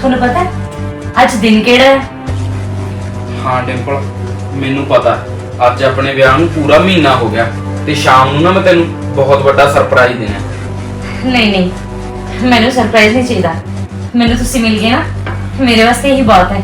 ਤੁਹਾਨੂੰ ਪਤਾ ਹੈ, ਅੱਜ ਦਿਨ ਕਿਹੜਾ ਹੈ ਹਾਂ ਡਿੰਪਲ ਮੈਨੂੰ ਪਤਾ। ਅੱਜ ਆਪਣੇ ਵਿਆਹ ਨੂੰ ਪੂਰਾ ਮਹੀਨਾ ਹੋ ਗਿਆ ਤੇ ਸ਼ਾਮ ਨੂੰ ਨਾ ਮੈਂ ਤੈਨੂੰ ਬਹੁਤ ਵੱਡਾ ਸਰਪ੍ਰਾਈਜ਼ ਦੇਣਾ। ਨਹੀਂ ਨਹੀਂ ਮੈਨੂੰ ਸਰਪ੍ਰਾਈਜ਼ ਨਹੀਂ ਚਾਹੀਦਾ ਮੈਨੂੰ ਤੁਸੀਂ ਮਿਲ ਗਏ ਨਾ ਮੇਰੇ ਵਾਸਤੇ ਇਹੀ ਬਹੁਤ ਹੈ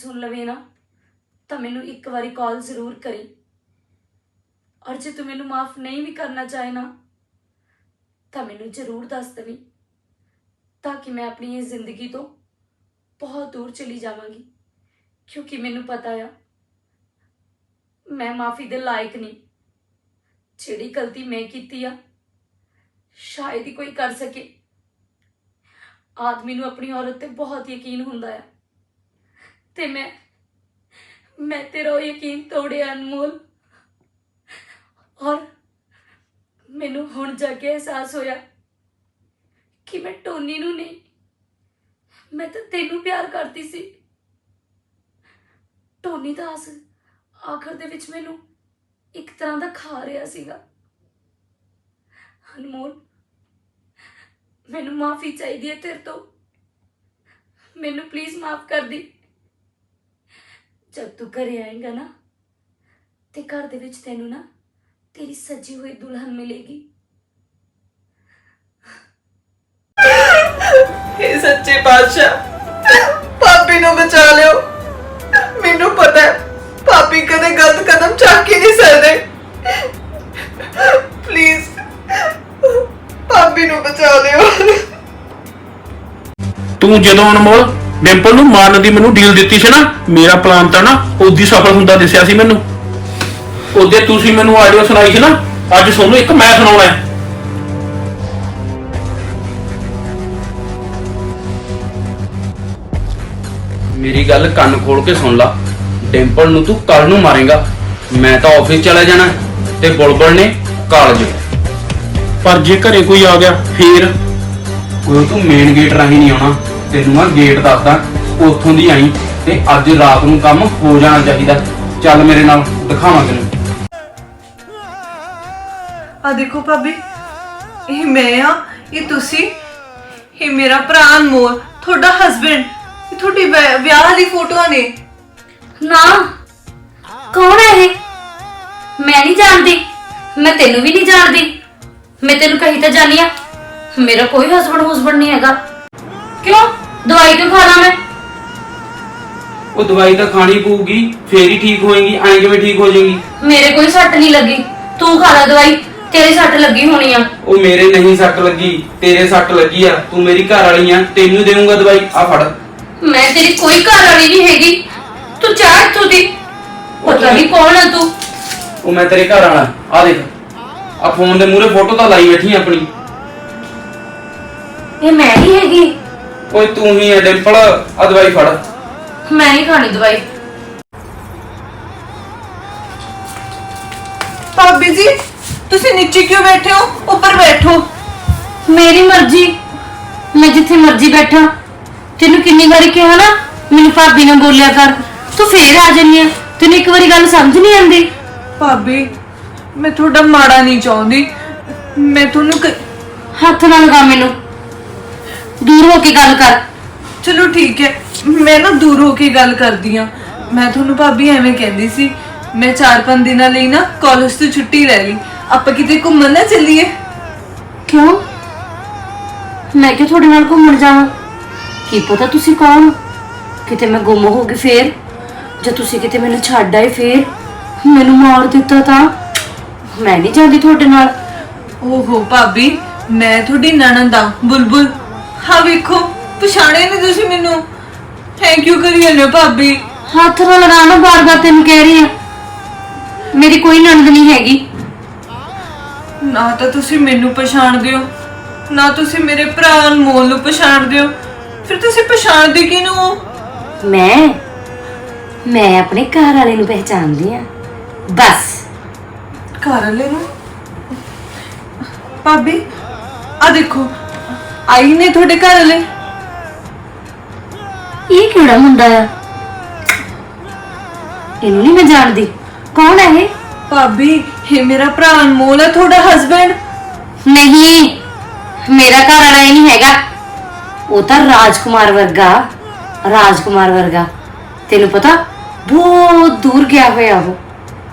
ਸੁਣ ਲਵੇ ਨਾ, ਤਾਂ ਮੈਨੂੰ ਇੱਕ ਵਾਰੀ ਕਾਲ ਜ਼ਰੂਰ ਕਰੀ। ਔਰ ਜੇ ਤੂੰ ਮੈਨੂੰ ਮਾਫ ਨਹੀਂ ਵੀ ਕਰਨਾ ਚਾਹੇ ਨਾ, ਤਾਂ ਮੈਨੂੰ ਜ਼ਰੂਰ ਦੱਸ ਦੇਵੀਂ, ਤਾਂ ਕਿ ਮੈਂ ਆਪਣੀ ਇਹ ਜ਼ਿੰਦਗੀ ਤੋਂ ਬਹੁਤ ਦੂਰ ਚਲੀ ਜਾਵਾਂਗੀ। ਕਿਉਂਕਿ ਮੈਨੂੰ ਪਤਾ ਆ, ਮੈਂ ਮਾਫੀ ਦੇ ਲਾਇਕ ਨਹੀਂ। ਜਿਹੜੀ ਗਲਤੀ ਮੈਂ ਕੀਤੀ ਆ, ਸ਼ਾਇਦ ਹੀ ਕੋਈ ਕਰ ਸਕੇ। ਆਦਮੀ ਨੂੰ ਆਪਣੀ ਔਰਤ ਤੇ ਬਹੁਤ ਯਕੀਨ ਹੁੰਦਾ ਆ। ਤੇ ਮੈਂ ਮੈਂ ਤੇਰਾ ਉਹ ਯਕੀਨ ਤੋੜਿਆ ਅਨਮੋਲ। ਔਰ ਮੈਨੂੰ ਹੁਣ ਜਾ ਕੇ ਅਹਿਸਾਸ ਹੋਇਆ ਕਿ ਮੈਂ ਟੋਨੀ ਨੂੰ ਨਹੀਂ, ਮੈਂ ਤਾਂ ਤੈਨੂੰ ਪਿਆਰ ਕਰਦੀ ਸੀ। ਟੋਨੀ ਦਾ ਅਸ ਆਖਰ ਦੇ ਵਿੱਚ ਮੈਨੂੰ ਇੱਕ ਤਰ੍ਹਾਂ ਦਾ ਖਾ ਰਿਹਾ ਸੀਗਾ। ਅਨਮੋਲ, ਮੈਨੂੰ ਮਾਫੀ ਚਾਹੀਦੀ ਹੈ ਤੇਰੇ ਤੋਂ। ਮੈਨੂੰ ਪਲੀਜ਼ ਮਾਫ ਕਰ ਦੀ। ਜਦ ਤੂੰ ਘਰੇ ਆਏਗਾ ਨਾ ਤੇ ਘਰ ਦੇ ਵਿੱਚ ਤੈਨੂੰ ਨਾ ਤੇਰੀ ਸੱਜੀ ਹੋਈ ਦੁਲਹਨ ਮਿਲੇਗੀ। हे ਸੱਚੇ ਪਾਤਸ਼ਾਹ ਪਾਪੀ ਨੂੰ ਬਚਾ ਲਿਓ। ਮੈਨੂੰ ਪਤਾ ਹੈ ਪਾਪੀ ਕਦੇ ਗਲਤ ਕਦਮ ਚੱਕ ਹੀ ਨਹੀਂ ਸਕਦੇ। ਪਲੀਜ਼ ਪਾਪੀ ਨੂੰ ਬਚਾ ਲਿਓ। ਤੂੰ ਜਦੋਂ ਅਨਮੋਲ ਡਿੰਪਲ ਨੂੰ ਮਾਰਨ ਦੀ ਮੈਨੂੰ ਡੀਲ ਦਿੱਤੀ ਸੀ ਨਾ ਮੇਰਾ ਪਲਾਨ ਤਾਂ ਨਾ ਉਦੀ ਸਫਲ ਹੁੰਦਾ ਦਿਸਿਆ ਸੀ ਮੈਨੂੰ। ਉਹਦੇ ਤੁਸੀਂ ਮੈਨੂੰ ਆਡੀਓ ਸੁਣਾਈ ਸੀ ਨਾ ਅੱਜ ਤੁਹਾਨੂੰ ਇੱਕ ਮੈਂ ਸੁਣਾਉਣਾ ਹੈ। ਮੇਰੀ ਗੱਲ ਕੰਨ ਖੋਲ ਕੇ ਸੁਣ ਲਾ। ਡਿੰਪਲ ਨੂੰ ਤੂੰ ਕੱਲ ਨੂੰ ਮਾਰੇਗਾ। ਮੈਂ ਤਾਂ ਆਫਿਸ ਚਲਾ ਜਾਣਾ ਤੇ ਬੁਲਬੁਲ ਨੇ ਕਾਲਜ। ਪਰ ਜੇ ਘਰੇ ਕੋਈ ਆ ਗਿਆ ਫੇਰ? ਕੋਈ ਤੂੰ ਮੇਨ ਗੇਟ ਰਾਹੀਂ ਨਹੀਂ ਆਉਣਾ। ਤੈਨੂੰ ਮੈਂ ਗੇਟ ਦੱਸਦਾ ਉੱਥੋਂ ਦੀ ਆਈ ਤੇ ਅੱਜ ਰਾਤ ਨੂੰ ਕੰਮ ਹੋ ਜਾਣਾ ਚਾਹੀਦਾ। ਚੱਲ ਮੇਰੇ ਨਾਲ ਦਿਖਾਵਾਂ ਤੈਨੂੰ। ਆ ਦੇਖੋ ਭਾਬੀ ਇਹ ਮੈਂ ਆ ਇਹ ਤੁਸੀਂ ਇਹ ਮੇਰਾ ਭਰਾ ਅਨਮੋਲ ਤੁਹਾਡਾ ਹਸਬੰਡ ਇਹ ਤੁਹਾਡੀ ਵਿਆਹ ਵਿਆਹ ਵਾਲੀ ਫੋਟੋਆਂ ਨੇ। ਨਾ ਕੌਣ ਹੈ ਇਹ? ਮੈਂ ਨਹੀਂ ਜਾਣਦੀ ਮੈਂ ਤੈਨੂੰ ਵੀ ਨਹੀਂ ਜਾਣਦੀ। ਮੈਂ ਤੈਨੂੰ ਕਹੀ ਤਾਂ ਜਾਣੀ ਆ ਮੇਰਾ ਕੋਈ ਹਸਬੰਡ ਹਸਬੰਡ ਨਹੀਂ ਹੈਗਾ। ਕਿਉਂ? ਦਵਾਈ ਕਿਉਂ ਖਾਣਾ ਮੈਂ? ਉਹ ਦਵਾਈ ਤਾਂ ਖਾਣੀ ਪਊਗੀ ਫੇਰ ਹੀ ਠੀਕ ਹੋਏਗੀ ਐਂ ਕਿਵੇਂ ਠੀਕ ਹੋ ਜਾਏਗੀ? ਮੇਰੇ ਕੋਈ ਸੱਟ ਨਹੀਂ ਲੱਗੀ। ਤੂੰ ਖਾ ਲੈ ਦਵਾਈ ਤੇਰੀ ਸੱਟ ਲੱਗੀ ਹੋਣੀ ਆ। ਉਹ ਮੇਰੇ ਨਹੀਂ ਸੱਟ ਲੱਗੀ ਤੇਰੇ ਸੱਟ ਲੱਗੀ ਆ ਤੂੰ ਮੇਰੀ ਘਰ ਵਾਲੀ ਆ ਤੈਨੂੰ ਦੇਵਾਂਗਾ ਦਵਾਈ ਆ ਫੜ। ਮੈਂ ਤੇਰੀ ਕੋਈ ਘਰ ਵਾਲੀ ਨਹੀਂ ਹੈਗੀ। ਤੂੰ ਚਾਹ ਇੱਥੋਂ ਦੀ। ਪਤਾ ਨਹੀਂ ਕੌਣ ਆ ਤੂੰ। ਉਹ ਮੈਂ ਤੇਰੇ ਘਰ ਵਾਲਾ ਆ ਦੇਖ। ਆ ਫੋਨ ਦੇ ਮੂਹਰੇ ਫੋਟੋ ਤਾਂ ਲਾਈ ਬੈਠੀ ਆਂ ਆਪਣੀ। ਇਹ ਮੈਂ ਨਹੀਂ ਹੈਗੀ। ਓਏ ਤੂੰ ਹੀ ਹੈ ਡਿੰਪਲ ਆ ਦਵਾਈ ਫੜ। ਮੈਂ ਨਹੀਂ ਖਾਣੀ ਦਵਾਈ। ਭਾਬੀ ਜੀ ਤੁਸੀਂ ਨੀਚੇ ਕਿਉਂ ਬੈਠੇ ਹੋ? ਉੱਪਰ ਬੈਠੋ। ਮੇਰੀ ਮਰਜ਼ੀ ਮੈਂ ਜਿੱਥੇ ਮਰਜ਼ੀ ਬੈਠਾ। ਤੈਨੂੰ ਕਿੰਨੀ ਵਾਰੀ ਕਿਹਾ ਨਾ ਮੈਨੂੰ ਭਾਬੀ ਨਾ ਬੋਲਿਆ ਕਰ। ਤੂੰ ਫੇਰ ਆ ਜੰਨੀ ਆ ਤੈਨੂੰ ਇੱਕ ਵਾਰੀ ਗੱਲ ਸਮਝ ਨਹੀਂ ਆਉਂਦੀ। ਭਾਬੀ ਮੈਂ ਤੁਹਾਡਾ ਮਾੜਾ ਨਹੀਂ ਚਾਹੁੰਦੀ। ਮੈਂ ਤੁਹਾਨੂੰ ਕ- ਹੱਥ ਨਾ ਲਗਾ ਮੈਨੂੰ। ਦੂਰ ਹੋ ਕੇ ਗੱਲ ਕਰ। ਚਲੋ ਠੀਕ ਹੈ। ਮੈਂ ਨਾ ਦੂਰ ਹੋ ਕੇ ਗੱਲ ਕਰਦੀ ਆ ਮੈਂ ਤੁਹਾਨੂੰ ਭਾਬੀ ਐਵੇਂ ਕਹਿੰਦੀ ਸੀ ਮੈਂ 4-5 ਦਿਨਾਂ ਲਈ ਨਾ ਕਾਲਜ ਤੋਂ ਛੁੱਟੀ ਲੈ ਲਈ। ਆਪਾਂ ਕਿਤੇ ਘੁੰਮਣ ਨਾ ਚੱਲੀਏ। ਕਿਉਂ? ਮੈਂ ਕਿ ਤੁਹਾਡੇ ਨਾਲ ਘੁੰਮਣ ਜਾਵਾਂ? ਕੀ ਪਤਾ ਤੁਸੀਂ ਕੌਣ? ਹੋ? ਕਿਤੇ ਮੈਂ ਗੁੰਮ ਹੋ ਗਈ ਫੇਰ? ਜੇ ਤੁਸੀਂ ਕਿਤੇ ਮੈਨੂੰ ਛੱਡ ਆਏ ਫੇਰ? ਮੈਨੂੰ ਮਾਰ ਦਿੱਤਾ ਤਾਂ? ਮੈਂ ਨਹੀਂ ਜਾਂਦੀ ਤੁਹਾਡੇ ਨਾਲ। ਓਹੋ ਭਾਬੀ ਮੈਂ ਤੁਹਾਡੀ ਨਣਦ ਆ ਬੁਲਬੁਲ। ਹਾਂ ਵੇਖੋ ਪਛਾਣਿਆ ਨਹੀਂ ਤੁਸੀਂ ਮੈਨੂੰ। ਥੈਂਕ ਯੂ ਕਰੀ ਜਾਂਦੇ ਹੋ ਭਾਬੀ। ਹੱਥ ਨਾਲ ਲਗਾਣਾ ਬਾਰ-ਬਾਰ ਤੈਨੂੰ ਕਹਿ ਰਹੀ ਆ ਮੇਰੀ ਕੋਈ ਨਣਦ ਨਹੀਂ ਹੈਗੀ। ਨਾ ਤਾਂ ਤੁਸੀਂ ਮੈਨੂੰ ਪਛਾਣਦੇ ਹੋ ਨਾ ਤੁਸੀਂ ਮੇਰੇ ਭਰਾ ਅਨਮੋਲ ਨੂੰ ਪਛਾਣਦੇ ਹੋ। ਫਿਰ ਤੁਸੀਂ ਪਛਾਣਦੇ ਕਿਹਨੂੰ ਹੋ? ਮੈਂ? ਮੈਂ ਆਪਣੇ ਘਰ ਵਾਲੇ ਨੂੰ ਪਹਿਚਾਨਦੀ ਆ ਬਸ। ਘਰ ਵਾਲੇ ਨੂੰ? ਭਾਬੀ ਆ ਦੇਖੋ ਆਈ ਨੇ ਤੁਹਾਡੇ ਘਰ ਵਾਲੇ? ਇਹ ਕਿਹੜਾ ਮੁੰਡਾ ਆ? ਇਹਨੂੰ ਨਹੀਂ ਮੈਂ ਜਾਣਦੀ। ਕੌਣ ਹੈ ਇਹ? ਭਾਬੀ ਇਹ ਮੇਰਾ ਭਰਾ ਅਨਮੋਲ ਹੈ ਤੁਹਾਡਾ ਹਸਬੈਂਡ ਨਹੀਂ ਮੇਰਾ ਘਰ ਵਾਲਾ ਇਹ ਨਹੀਂ ਹੈਗਾ। ਉਹ ਤਾਂ ਰਾਜਕੁਮਾਰ ਵਰਗਾ ਰਾਜਕੁਮਾਰ ਵਰਗਾ। ਤੈਨੂੰ ਪਤਾ ਬਹੁਤ ਦੂਰ ਗਿਆ ਹੋਇਆ ਉਹ।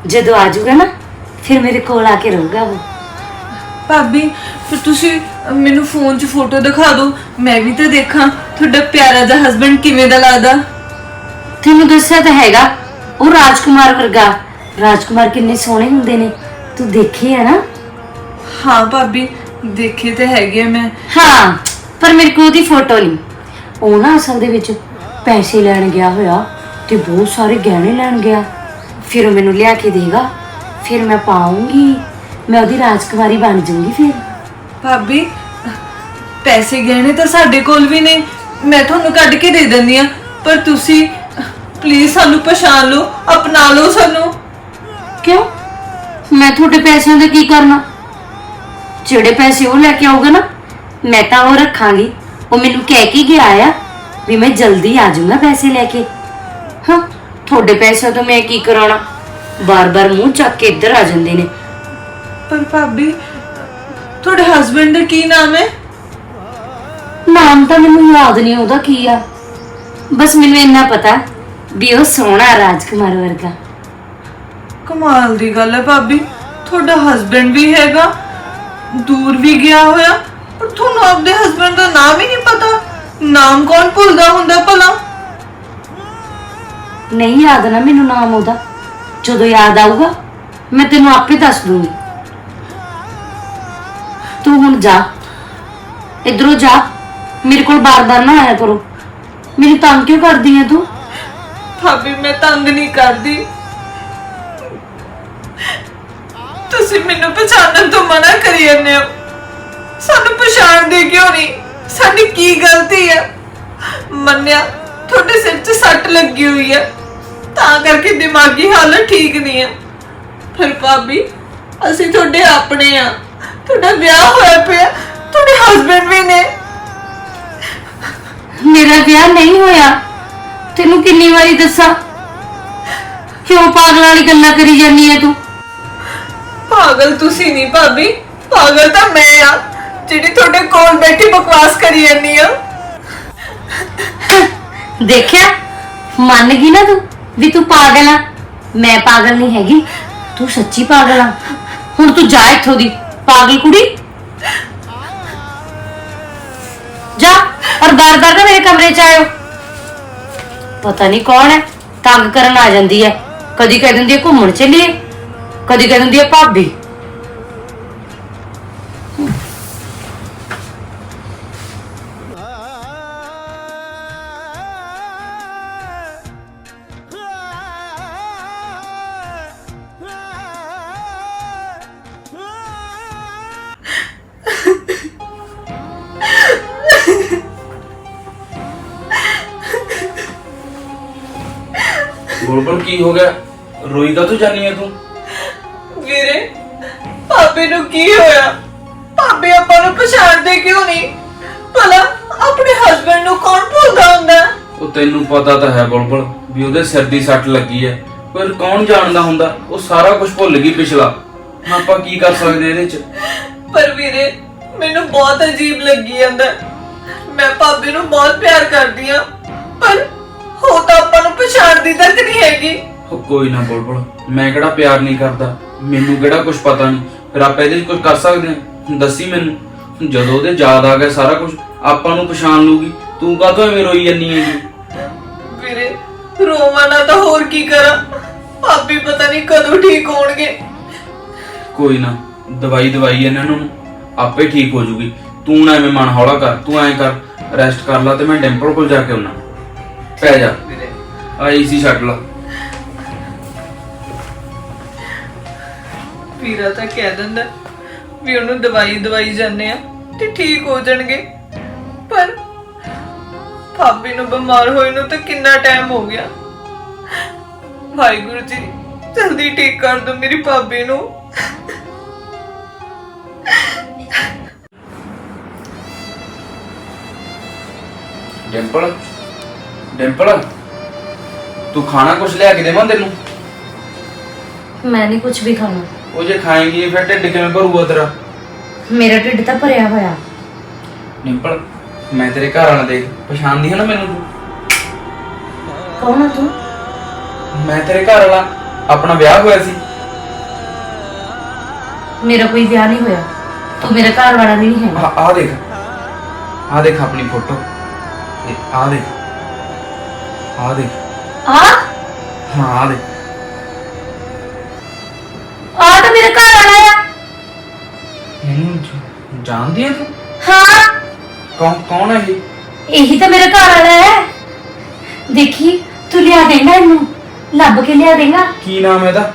ਜਦੋਂ ਆ ਜਾਊਗਾ ਨਾ ਫਿਰ ਮੇਰੇ ਕੋਲ ਆ ਕੇ ਰਹੂਗਾ ਉਹ। ਭਾਬੀ ਫਿਰ ਤੁਸੀਂ ਮੈਨੂੰ ਫੋਨ 'ਚ ਫੋਟੋ ਦਿਖਾ ਦਿਓ। ਮੈਂ ਵੀ ਤਾਂ ਦੇਖਾਂ ਤੁਹਾਡਾ ਪਿਆਰਾ ਜਿਹਾ ਹਸਬੈਂਡ ਕਿਵੇਂ ਦਾ ਲੱਗਦਾ। ਤੈਨੂੰ ਦੱਸਿਆ ਤਾਂ ਹੈਗਾ ਉਹ ਰਾਜਕੁਮਾਰ ਵਰਗਾ। ਰਾਜਕੁਮਾਰ ਕਿੰਨੇ ਸੋਹਣੇ ਹੁੰਦੇ ਨੇ ਤੂੰ ਦੇਖੇ ਆ ਨਾ? ਹਾਂ ਭਾਬੀ ਦੇਖੇ ਤੇ ਹੈਗੇ ਆ ਮੈਂ। ਹਾਂ ਪਰ ਮੇਰੇ ਕੋਲ ਉਹਦੀ ਫੋਟੋ ਨਹੀਂ। ਉਹ ਨਾ ਅਸਲ ਦੇ ਵਿੱਚ ਪੈਸੇ ਲੈਣ ਗਿਆ ਹੋਇਆ ਤੇ ਬਹੁਤ ਸਾਰੇ ਗਹਿਣੇ ਲੈਣ ਗਿਆ। ਫਿਰ ਉਹ ਮੈਨੂੰ ਲਿਆ ਕੇ ਦੇਗਾ ਫਿਰ ਮੈਂ ਪਾਉਂਗੀ ਮੈਂ ਉਹਦੀ ਰਾਜਕੁਮਾਰੀ ਬਣ ਜਾਊਂਗੀ ਫਿਰ। ਭਾਬੀ ਪੈਸੇ ਗਹਿਣੇ ਤਾਂ ਸਾਡੇ ਕੋਲ ਵੀ ਨੇ ਮੈਂ ਤੁਹਾਨੂੰ ਕੱਢ ਕੇ ਦੇ ਦਿੰਦੀ ਆ ਪਰ ਤੁਸੀਂ ਪਲੀਜ਼ ਸਾਨੂੰ ਪਛਾਣ ਲਓ ਅਪਣਾ ਲਓ ਸਾਨੂੰ। ਕਿਉਂ? ਮੈਂ ਤੁਹਾਡੇ ਪੈਸਿਆਂ ਦਾ ਕੀ ਕਰਨਾ? ਜਿਹੜੇ ਪੈਸੇ ਉਹ ਲੈ ਕੇ ਆਊਗਾ ਨਾ ਮੈਂ ਤਾਂ ਉਹ ਰੱਖਾਂਗੀ। ਉਹ ਮੈਨੂੰ ਕਹਿ ਕੇ ਗਿਆ ਆ ਵੀ ਮੈਂ ਜਲਦੀ ਆ ਜਾਊਂਗਾ ਪੈਸੇ ਲੈ ਕੇ। ਹਾਂ ਤੁਹਾਡੇ ਪੈਸਿਆਂ ਤੋਂ ਮੈਂ ਕੀ ਕਰਾਉਣਾ? ਬਾਰ-ਬਾਰ ਮੂੰਹ ਚੱਕ ਕੇ ਇੱਧਰ ਆ ਜਾਂਦੇ ਨੇ। ਪਰ ਭਾਬੀ ਤੁਹਾਡੇ ਹਸਬੈਂਡ ਦਾ ਕੀ ਨਾਮ ਹੈ? ਨਾਮ ਤਾਂ ਮੈਨੂੰ ਯਾਦ ਨਹੀਂ ਉਹਦਾ ਕੀ ਆ? ਬਸ ਮੈਨੂੰ ਇੰਨਾ ਪਤਾ ਵੀ ਉਹ ਸੋਹਣਾ ਰਾਜਕੁਮਾਰ ਵਰਗਾ। ਕਮਾਲ ਦੀ ਗੱਲ ਹੈ ਭਾਬੀ ਤੁਹਾਡਾ ਹਸਬੈਂਡ ਵੀ ਹੈਗਾ ਦੂਰ ਵੀ ਗਿਆ ਹੋਇਆ ਪਰ ਤੁਹਾਨੂੰ ਆਪਦੇ ਹਸਬੈਂਡ ਦਾ ਨਾਮ ਹੀ ਨਹੀਂ ਪਤਾ। ਨਾਮ ਕੌਣ ਭੁੱਲਦਾ ਹੁੰਦਾ ਭਲਾ? ਨਹੀਂ ਯਾਦ ਨਾ ਮੈਨੂੰ ਨਾਮ ਉਹਦਾ। ਜਦੋਂ ਯਾਦ ਆਊਗਾ ਮੈਂ ਤੈਨੂੰ ਆਪੇ ਦੱਸ ਦੂੰਗੀ। ਤੂੰ ਹੁਣ ਜਾ। ਇਧਰੋਂ ਜਾ। ਮੇਰੇ ਕੋਲ ਬਾਰ-ਬਾਰ ਨਾ ਆਇਆ ਕਰੋ। ਮੈਨੂੰ ਤੰਗ ਕਿਉਂ ਕਰਦੀ ਹੈ ਤੂੰ? ਭਾਬੀ, ਮੈਂ ਤੰਗ ਨਹੀਂ ਕਰਦੀ। ਤੁਸੀਂ ਮੈਨੂੰ ਪਛਾਣਨ ਤੋਂ ਮਨਾ ਕਰੀ ਜਾਂਦੇ ਹੋ। ਸਾਨੂੰ ਪਛਾਣਦੇ ਕਿਉਂ ਨਹੀਂ? ਸਾਡੀ ਕੀ ਗਲਤੀ ਹੈ ਮੰਨਿਆ, ਤੁਹਾਡੇ ਸਿਰ 'ਚ ਸੱਟ ਲੱਗੀ ਹੋਈ ਹੈ ਤਾਂ ਕਰਕੇ ਦਿਮਾਗੀ ਹਾਲਤ ਠੀਕ ਨਹੀਂ ਹੈ ਫਿਰ ਭਾਬੀ, ਅਸੀਂ ਤੁਹਾਡੇ ਆਪਣੇ ਆ। ਤੁਹਾਡਾ ਵਿਆਹ ਹੋਇਆ ਪਿਆ। ਤੁਹਾਡੇ ਹਸਬੰਡ ਵੀ ਨੇ। ਮੇਰਾ ਵਿਆਹ ਨਹੀਂ ਹੋਇਆ। ਤੈਨੂੰ ਕਿੰਨੀ ਵਾਰੀ ਦੱਸਾਂ? ਕਿਉਂ ਪਾਗਲਾਂ ਵਾਲੀ ਗੱਲਾਂ ਕਰੀ ਜਾਂਦੀ ਹੈ ਤੂੰ? ਪਾਗਲ ਤੁਸੀਂ ਨਹੀਂ ਭਾਬੀ। ਪਾਗਲ ਤਾਂ ਮੈਂ ਆ ਜਿਹੜੀ ਤੁਹਾਡੇ ਕੋਲ ਬੈਠੀ ਬਕਵਾਸ ਕਰੀ ਜਾਂਦੀ ਆ। ਦੇਖਿਆ? ਮੰਨ ਗਈ ਨਾ ਤੂੰ ਵੀ ਤੂੰ ਪਾਗਲ ਆ। ਮੈਂ ਪਾਗਲ ਨਹੀਂ ਹੈਗੀ। ਤੂੰ ਸੱਚੀ ਪਾਗਲ ਆ। ਹੁਣ ਤੂੰ ਜਾ ਇੱਥੋਂ ਦੀ। ਪਾਗਲ ਕੁੜੀ? ਜਾ, ਔਰ ਬਾਰ-ਬਾਰ ਨਾ ਮੇਰੇ ਕਮਰੇ ਚ ਆਇਓ। ਪਤਾ ਨਹੀਂ ਕੌਣ ਹੈ, ਤੰਗ ਕਰਨ ਆ ਜਾਂਦੀ ਹੈ। ਕਦੀ ਕਹਿ ਦਿੰਦੀ ਹੈ ਘੁੰਮਣ ਚੱਲੀਏ, ਕਦੀ ਕਹਿ ਦਿੰਦੀ ਹੈ ਭਾਬੀ। ਆਪਾਂ ਨੂੰ ਪਛਾਣਦੇ ਕਿਉਂ ਨਹੀਂ? ਭਲਾ ਆਪਣੇ ਹਸਬੰਡ ਨੂੰ ਕੌਣ ਭੁੱਲਦਾ ਹੁੰਦਾ? ਉਹ ਤੈਨੂੰ ਪਤਾ ਤਾਂ ਹੈ ਬੁਲਬੁਲ ਵੀ ਉਹਦੇ ਸਿਰ ਦੀ ਸੱਟ ਲੱਗੀ ਹੈ। ਪਰ ਕੌਣ ਜਾਣਦਾ ਹੁੰਦਾ? ਉਹ ਸਾਰਾ ਕੁਝ ਭੁੱਲ ਗਈ ਪਿਛਲਾ। ਹੁਣ ਆਪਾਂ ਕੀ ਕਰ ਸਕਦੇ ਇਹਦੇ 'ਚ? ਪਰ ਵੀਰੇ ਮੈਨੂੰ ਬਹੁਤ ਅਜੀਬ ਲੱਗੀ ਜਾਂਦਾ। ਮੈਂ ਭਾਬੀ ਨੂੰ ਬਹੁਤ ਪਿਆਰ ਕਰਦੀ ਆ ਪਰ ਹੋ ਤਾਂ ਆਪਾਂ ਨੂੰ ਪਛਾਣਦੀ ਤੱਕ ਨਹੀਂ ਹੈਗੀ। ਉਹ ਕੋਈ ਨਾ ਬੁਲਬੁਲ ਮੈਂ ਕਿਹੜਾ ਪਿਆਰ ਨਹੀਂ ਕਰਦਾ? ਮੈਨੂੰ ਕਿਹੜਾ ਕੁਝ ਪਤਾ ਨਹੀਂ? ਫਿਰ ਆਪਾਂ ਇਹਦੇ 'ਚ ਕੁਝ ਕਰ ਸਕਦੇ ਹਾਂ? ਦੱਸੀ ਮੈਨੂੰ? ਜਦੋਂ ਉਹਦੇ ਯਾਦ ਆ ਗਿਆ ਸਾਰਾ ਕੁਝ ਆਪਾਂ ਨੂੰ ਪਛਾਣ ਲੂਗੀ ਤੂੰ ਕਾਹਤੋਂ ਐਵੇਂ ਰੋਈ ਜੰਨੀ ਹੈਗੀ ਵੀਰੇ ਰੋਵਾਂ ਨਾ ਤਾਂ ਹੋਰ ਕੀ ਕਰਾਂ? ਭਾਬੀ ਪਤਾ ਨਹੀਂ ਕਦੋਂ ਠੀਕ ਹੋਣਗੇ। ਕੋਈ ਨਾ ਦਵਾਈ ਦਵਾਈ ਇਹਨਾਂ ਨੂੰ। ਆਪੇ ਠੀਕ ਹੋ ਜੂਗੀ। ਤੂੰ ਨਾ ਐਵੇਂ ਮਨ ਹੌਲਾ ਕਰ ਤੂੰ ਐਂ ਕਰ। ਰੈਸਟ ਕਰ ਲੈ ਤੇ ਮੈਂ ਡੈਂਪਲ ਕੋਲ ਜਾ ਕੇ ਆਉਣਾ। ਪੈ ਜਾ। ਵੀਰੇ। ਆ ਏਸੀ ਛੱਡ ਲਾ। ਵੀਰਾ ਤਾਂ ਕਹਿ ਦਿੰਦਾ। ਵੀ ਉਹਨੂੰ ਦਵਾਈ ਦਵਾਈ ਜਾਂਦੇ ਆ ਤੇ ਠੀਕ ਹੋ ਜਾਣਗੇ। ਪਰ ਭਾਬੀ ਨੂੰ ਬਿਮਾਰ ਹੋਏ ਨੂੰ ਤਾਂ ਕਿੰਨਾ ਟਾਈਮ ਹੋ ਗਿਆ। ਵਾਹਿਗੁਰੂ ਜੀ, ਜਲਦੀ ਠੀਕ ਕਰ ਦਿਓ ਮੇਰੀ ਭਾਬੀ ਨੂੰ। ਡੈਂਪਲ, ਡਿੰਪਲ, ਤੂੰ ਖਾਣਾ ਕੁਛ ਲਿਆ ਕੇ ਦੇਵਾਂ ਤੈਨੂੰ? ਮੈਂ ਨਹੀਂ ਕੁਝ ਵੀ ਖਾਣਾ ਉਹ ਜੇ ਖਾਏਂਗੀ ਫਿਰ ਢਿੱਡ ਕਿਵੇਂ ਭਰੂਗਾ ਤੇਰਾ? ਮੇਰਾ ਢਿੱਡ ਤਾਂ ਭਰਿਆ ਹੋਇਆ। ਡਿੰਪਲ ਮੈਂ ਤੇਰੇ ਘਰ ਵਾਲਾ ਦੇਖ ਪਛਾਣਦੀ ਹੈ ਨਾ ਮੈਨੂੰ ਤੂੰ? ਕੌਣ ਆ ਤੂੰ? ਮੈਂ ਤੇਰੇ ਘਰ ਵਾਲਾ ਆਪਣਾ ਵਿਆਹ ਹੋਇਆ ਸੀ। ਮੇਰਾ ਕੋਈ ਵਿਆਹ ਨਹੀਂ ਹੋਇਆ। ਤੂੰ ਮੇਰਾ ਘਰ ਵਾਲਾ ਨਹੀਂ ਹੈ ਆ ਆ ਦੇਖ। ਆ ਦੇਖ ਆਪਣੀ ਫੋਟੋ। ਇਹ ਆ ਦੇਖ। ਆ ਦੇਖ। ਆ? ਹਾਂ ਆ ਦੇਖ। ਇਹਨੂੰ ਜ- ਜਾਣਦੀ ਹੈ ਤੂੰ? ਹਾਂ। ਕੌਣ ਕੌਣ ਹੈ ਇਹ? ਇਹੀ ਤਾਂ ਮੇਰਾ ਘਰ ਵਾਲਾ ਹੈ। ਦੇਖੀ ਤੂੰ ਲਿਆ ਦੇਗਾ ਇਹਨੂੰ? ਲੱਭ ਕੇ ਲਿਆ ਦੇਗਾ? ਕੀ ਨਾਮ ਹੈ ਇਹਦਾ?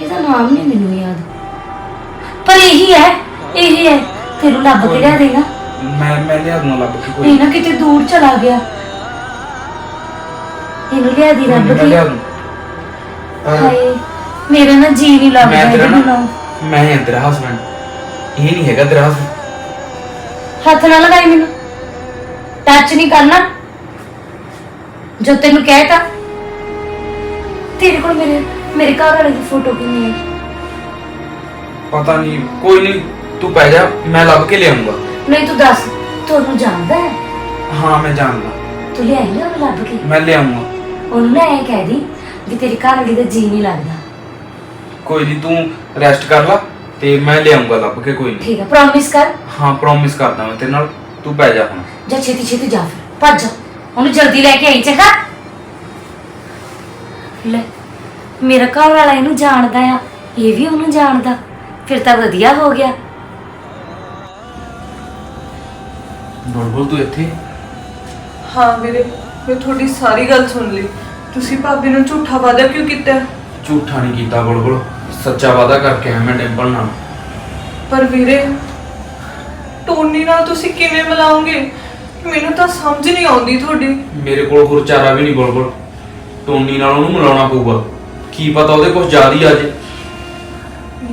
ਇਹਦਾ ਨਾਮ ਨਹੀਂ ਮੈਨੂੰ ਯਾਦ। ਪਰ ਇਹੀ ਹੈ ਇਹੀ ਹੈ। ਤੈਨੂੰ ਲੱਭ ਕੇ ਲਿਆ ਦੇਗਾ। ਮੈਂ ਮੈਂ ਲਿਆ ਦੂੰਗਾ ਲੱਭ ਕੇ ਕੋਈ ਇਹ ਨਾ। ਕਿਤੇ ਦੂਰ ਚਲਾ ਗਿਆ। ਇਹਨੂੰ ਲਿਆ ਦੀ ਰੱਬ ਮੈਂ ਦੀ ਲਿਆ ਦੂੰ। ਹਾਏ ਮੇਰਾ ਨਾ ਜੀ ਨਹੀਂ ਲੱਗਦਾ ਮੈਂ ਤੇਰਾ ਇਹਦੇ ਨਾ ਬਿਨਾਂ। ਮੈਂ ਹਾਂ ਤੇਰਾ ਹਸਬੰਡ ਇਹ ਨਹੀਂ ਹੈਗਾ ਤੇਰਾ ਹਸਬੰਡ ਹੱਥ ਨਾ ਲਗਾਈ ਮੈਨੂੰ। ਟੱਚ ਨਹੀਂ ਕਰਨਾ। ਜੋ ਤੈਨੂੰ ਕਹਿਤਾ। ਤੇਰੇ ਕੋਲ ਮੇਰੇ ਮੇਰੇ ਘਰ ਵਾਲੇ ਦੀ ਫੋਟੋ ਕਿੰਨੀ ਹੈ? ਪਤਾ ਨਹੀਂ ਕੋਈ ਨਹੀਂ। ਤੂੰ ਪੈ ਜਾ ਮੈਂ ਲੱਭ ਕੇ ਲਿਆਉਂਗਾ। ਨਹੀਂ ਤੂੰ ਦੱਸ। ਤੁਹਾਨੂੰ ਜਾਣਦਾ ਹੈ? ਹਾਂ ਮੈਂ ਜਾਣਦਾ। ਤੂੰ ਲਿਆਏਂਗਾ ਉਹ ਲੱਭ ਕੇ? ਮੈਂ ਲਿਆਉਂਗਾ। ਉਹਨੂੰ ਨਾ ਇਹ ਕਹਿ ਦੀ ਵੀ ਤੇਰੀ ਘਰ ਵਾਲੀ ਦਾ ਜੀ ਨਹੀਂ ਲੱਗਦਾ। ਕੋਈ ਨਹੀਂ ਤੂੰ ਰੈਸਟ ਕਰ ਲੈ ਤੇ ਮੈਂ ਲਿਆਉਂਗਾ ਲੱਭ ਕੇ ਕੋਈ ਨਹੀਂ ਠੀਕ ਹੈ ਪ੍ਰੋਮਿਸ ਕਰ। ਹਾਂ ਪ੍ਰੋਮਿਸ ਕਰਦਾ ਮੈਂ ਤੇਰੇ ਨਾਲ ਤੂੰ ਪੈ ਜਾ ਹੁਣ। ਜਾ ਛੇਤੀ ਛੇਤੀ ਜਾ ਫਿਰ ਭੱਜ ਜਾ। ਉਹਨੂੰ ਜਲਦੀ ਲੈ ਕੇ ਆਈ ਚੰਗਾ? ਲੈ ਮੇਰਾ ਘਰ ਵਾਲਾ ਇਹਨੂੰ ਜਾਣਦਾ ਆ ਇਹ ਵੀ ਉਹਨੂੰ ਜਾਣਦਾ ਫਿਰ ਤਾਂ ਵਧੀਆ ਹੋ ਗਿਆ। ਬੁਲਬੁਲ ਤੂੰ ਇੱਥੇ? ਹਾਂ ਵੀਰੇ ਮੈਂ ਤੁਹਾਡੀ ਸਾਰੀ ਗੱਲ ਸੁਣ ਲਈ। ਤੁਸੀਂ ਭਾਬੀ ਨੂੰ ਝੂਠਾ ਵਾਅਦਾ ਕਿਉਂ ਕੀਤਾ? ਝੂਠਾ ਨਹੀਂ ਕੀਤਾ ਬੁਲਬੁਲ। ਸੱਚਾ ਵਾਦਾ ਕਰਕੇ ਆਇਆ ਮੈਂ ਡਿੰਪਲ ਨਾਲ। ਪਰ ਵੀਰੇ ਟੋਨੀ ਨਾਲ ਤੁਸੀਂ ਕਿਵੇਂ ਮਿਲਾਓਗੇ ਮੈਨੂੰ ਤਾਂ ਸਮਝ ਨਹੀਂ ਆਉਂਦੀ ਤੁਹਾਡੀ। ਮੇਰੇ ਕੋਲ ਹੋਰ ਚਾਰਾ ਵੀ ਨਹੀਂ ਬੁਲਬੁਲ। ਟੋਨੀ ਨਾਲ ਉਹਨੂੰ ਮਿਲਾਉਣਾ ਪਊਗਾ। ਕੀ ਪਤਾ ਉਹਦੇ ਕੁਝ ਜ਼ਿਆਦਾ ਹੀ ਆ ਜੇ।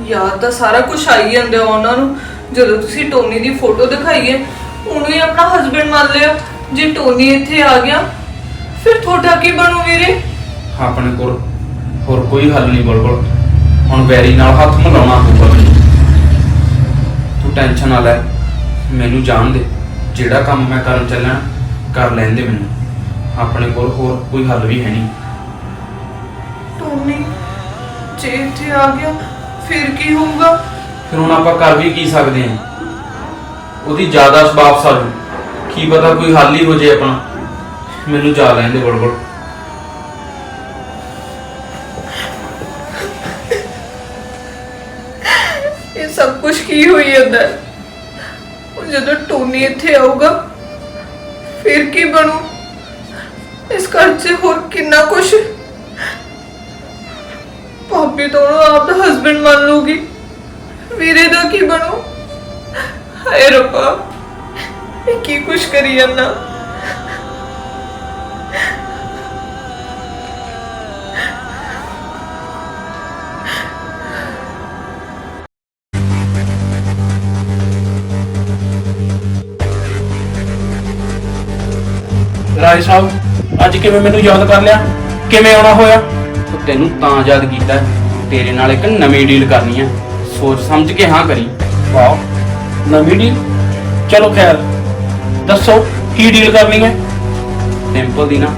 ਯਾਦ ਤਾਂ ਸਾਰਾ ਕੁਝ ਆਈ ਜਾਂਦਾ ਉਹਨਾਂ ਨੂੰ। ਜਦੋਂ ਤੁਸੀਂ ਟੋਨੀ ਦੀ ਫੋਟੋ ਦਿਖਾਈਏ ਉਹਨੂੰ ਹੀ ਆਪਣਾ ਹਸਬੰਡ ਮੰਨ ਲਿਆ। ਜੇ ਟੋਨੀ ਇੱਥੇ ਆ ਗਿਆ ਫਿਰ ਤੁਹਾਡਾ ਕੀ ਬਣੂ ਵੀਰੇ? ਆਪਣੇ ਕੋਲ ਹੋਰ ਕੋਈ ਹੱਲ ਨਹੀਂ ਬੁਲਬੁਲ। ਹੁਣ ਵੈਰੀ ਨਾਲ ਹੱਥ ਮਿਲਾਉਣਾ ਪਊਗਾ ਮੈਨੂੰ। ਤੂੰ ਟੈਨਸ਼ਨ ਨਾ ਲੈ ਮੈਨੂੰ ਜਾਣ ਦੇ। ਜਿਹੜਾ ਕੰਮ ਮੈਂ ਕਰਨ ਚੱਲਾਂ ਕਰ ਲੈਣ ਦੇ ਮੈਨੂੰ। ਆਪਣੇ ਕੋਲ ਹੋਰ ਕੋਈ ਹੱਲ ਵੀ ਹੈ ਨਹੀਂ। ਟੋਨੀ ਜੇ ਇੱਥੇ ਆ ਗਿਆ ਫਿਰ ਕੀ ਹੋਊਗਾ? ਫਿਰ ਹੁਣ ਆਪਾਂ ਕਰ ਵੀ ਕੀ ਸਕਦੇ ਹਾਂ? ਉਹਦੀ ਜ਼ਿਆਦਾ ਸਬਾਬ ਸਾਨੂੰ ਕੀ ਪਤਾ ਕੋਈ ਹੱਲ ਹੀ ਹੋ ਜੇ ਆਪਣਾ। ਮੈਨੂੰ ਜਾ ਲੈਣ ਦੇ ਬੁਲਬੁਲ ਕੀ ਹੋਈ ਜਾਂਦਾ ਹੈ? ਜਦੋਂ ਟੋਨੀ ਇੱਥੇ ਆਊਗਾ, ਫਿਰ ਕੀ ਬਣੂ? ਇਸ ਘਰ 'ਚ ਹੋਰ ਕਿੰਨਾ ਕੁਝ ਭਾਬੀ ਤਾਂ ਉਹਨੂੰ ਆਪ ਦਾ ਹਸਬੰਡ ਮੰਨ ਲੂਗੀ ਵੀਰੇ ਦਾ ਕੀ ਬਣੂ? ਹਾਏ ਰੱਬਾ, ਇਹ ਕੀ ਕੁਛ ਕਰੀ ਜਾਂਦਾ? ਰਾਏ ਸਾਹਿਬ ਅੱਜ ਕਿਵੇਂ ਮੈਨੂੰ ਯਾਦ ਕਰ ਲਿਆ? ਕਿਵੇਂ ਆਉਣਾ ਹੋਇਆ? ਉਹ ਤੈਨੂੰ ਤਾਂ ਯਾਦ ਕੀਤਾ ਤੇਰੇ ਨਾਲ ਇੱਕ ਨਵੀਂ ਡੀਲ ਕਰਨੀ ਹੈ ਸੋਚ ਸਮਝ ਕੇ ਹਾਂ ਕਰੀ। ਵਾਓ ਨਵੀਂ ਡੀਲ ਚਲੋ ਖੈਰ ਦੱਸੋ ਕੀ ਡੀਲ ਕਰਨੀ ਹੈ? ਟੈਂਪਲ ਦੀ ਨਾ